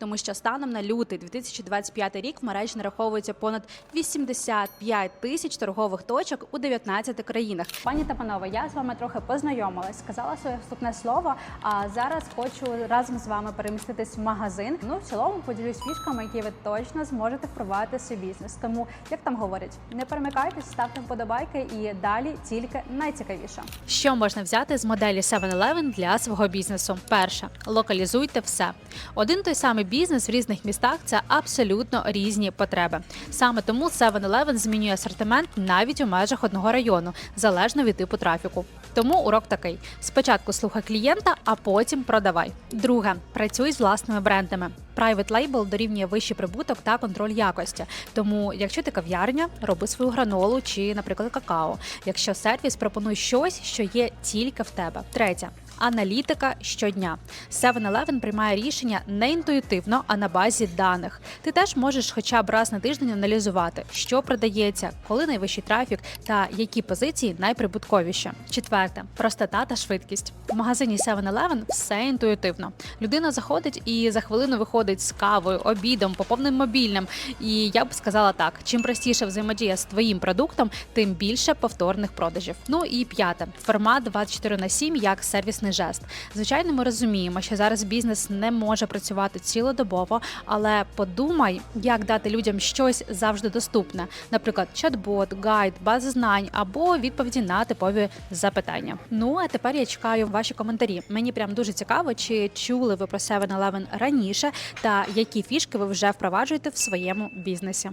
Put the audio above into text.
тому що станом на лютий 2025 рік в мережі нараховується понад 85 тисяч торгових точок у 19 країнах. Пані та панове, я з вами трохи познайомилась, сказала своє вступне слово. А зараз хочу разом з вами переміститись в магазин. Ну в цілому поділюсь фішками, які ви точно зможете впровадити свій бізнес. Тому як там говорять, не перемикайтесь, ставте вподобайки і далі тільки найцікавіше. Що можна взяти з моделі 7-Eleven для свого бізнесу? Перше, локалізуйте все. Один той самий бізнес в різних містах це абсолютно різні потреби. Саме тому 7-Eleven змінює асортимент навіть у межах одного району, залежно від типу трафіку. Тому урок такий: спочатку слухай клієнта, а потім продавай. Друге, працюй з власними брендами. Private Label дорівнює вищий прибуток та контроль якості. Тому, якщо ти кав'ярня, роби свою гранолу чи, наприклад, какао. Якщо сервіс пропонує щось, що є тільки в тебе. Третє. Аналітика щодня. 7-Eleven приймає рішення не інтуїтивно, а на базі даних. Ти теж можеш хоча б раз на тиждень аналізувати, що продається, коли найвищий трафік та які позиції найприбутковіші. Четверте простота та швидкість. В магазині 7-Eleven все інтуїтивно. Людина заходить і за хвилину виходить з кавою, обідом, поповним мобільним. І я б сказала так: чим простіше взаємодія з твоїм продуктом, тим більше повторних продажів. Ну і п'яте формат 24 на 7 як сервісний жест. Звичайно, ми розуміємо, що зараз бізнес не може працювати цілодобово, але подумай, як дати людям щось завжди доступне, наприклад, чат-бот, гайд, бази знань або відповіді на типові запитання. Ну а тепер я чекаю ваші коментарі. Мені прям дуже цікаво, чи чули ви про 7-Eleven раніше, та які фішки ви вже впроваджуєте в своєму бізнесі.